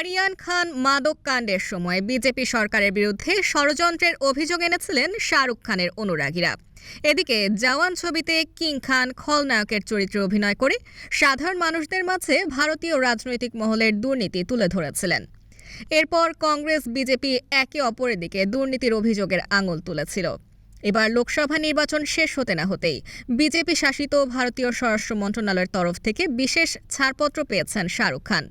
আরিয়ান খান মাদক কাণ্ডের সময় বিজেপি সরকারের বিরুদ্ধে ষড়যন্ত্রের অভিযোগ এনেছিলেন শাহরুখ খানের অনুরাগীরা। এদিকে জওয়ান ছবিতে কিং খান খলনায়কের চরিত্রে অভিনয় করে সাধারণ মানুষদের মাঝে ভারতীয় রাজনৈতিক মহলের দুর্নীতি তুলে ধরেছিলেন। এরপর কংগ্রেস, বিজেপি একে অপরের দিকে দুর্নীতির অভিযোগের আঙুল তুলেছিল। এবার লোকসভা নির্বাচন শেষ হতে না হতেই বিজেপি শাসিত ভারতীয় স্বরাষ্ট্র মন্ত্রণালয়ের তরফ থেকে বিশেষ ছাড়পত্র পেয়েছেন শাহরুখ খান।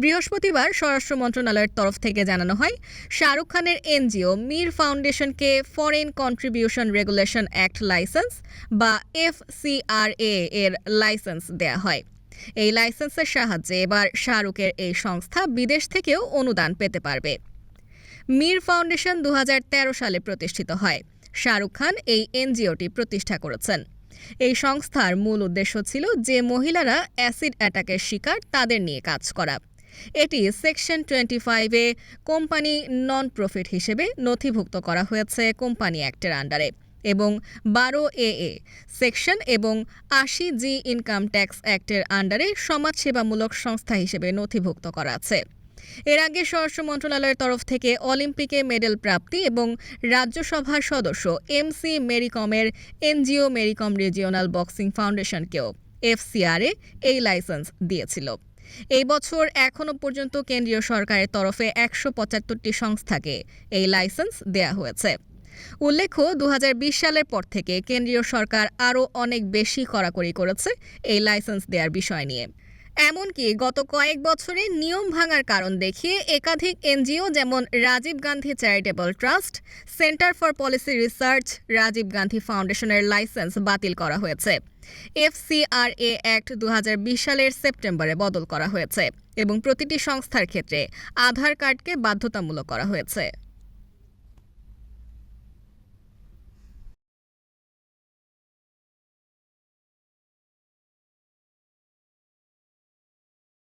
বৃহস্পতিবার স্বরাষ্ট্র মন্ত্রণালয়ের তরফ থেকে জানানো হয়, শাহরুখ খানের NGO, Meer ফাউন্ডেশনকে foreign contribution regulation act license বা এফসিআরএ এর লাইসেন্স দেয়া হয়। এই লাইসেন্সের সাহায্যে এবার শাহরুখের এই সংস্থা বিদেশ থেকেও অনুদান পেতে পারবে। মির ফাউন্ডেশন দু হাজার তেরো সালে প্রতিষ্ঠিত হয়। শাহরুখ খান এই এনজিওটি প্রতিষ্ঠা করেছেন। এই সংস্থার মূল উদ্দেশ্য ছিল যে মহিলারা অ্যাসিড অ্যাটাকের শিকার তাদের নিয়ে কাজ করা। এটি সেকশন টোয়েন্টি ফাইভে কোম্পানি নন প্রফিট হিসেবে নথিভুক্ত করা হয়েছে কোম্পানি অ্যাক্টের আন্ডারে এবং বারো এ এ সেকশন এবং আশি জি ইনকাম ট্যাক্স অ্যাক্টের আন্ডারে সমাজসেবামূলক সংস্থা হিসেবে নথিভুক্ত করা আছে। এর আগে স্বরাষ্ট্র মন্ত্রণালয়ের তরফ থেকে অলিম্পিকে মেডেল প্রাপ্তি এবং রাজ্যসভার সদস্য এমসি মেরিকমের এনজিও মেরিকম রিজিওনাল বক্সিং ফাউন্ডেশনকেও এফসিআরএ এই লাইসেন্স দিয়েছিল। এই বছর এখনও পর্যন্ত কেন্দ্রীয় সরকারের তরফে একশো পঁচাত্তরটি সংস্থাকে এই লাইসেন্স দেয়া হয়েছে। উল্লেখ্য দু হাজার বিশ সালের পর থেকে কেন্দ্রীয় সরকার আরও অনেক বেশি কড়াকড়ি করেছে এই লাইসেন্স দেওয়ার বিষয় নিয়ে। এমনকি গত কয়েক বছরে নিয়ম ভাঙার কারণ দেখিয়ে একাধিক এনজিও যেমন Rajiv Gandhi charitable trust, centre for policy research, Rajiv Gandhi ফাউন্ডেশনের লাইসেন্স বাতিল করা হয়েছে। এফসিআরএ অ্যাক্ট দু হাজার বিশ সালের সেপ্টেম্বরে বদল করা হয়েছে এবং প্রতিটি সংস্থার ক্ষেত্রে আধার কার্ডকে বাধ্যতামূলক করা হয়েছে।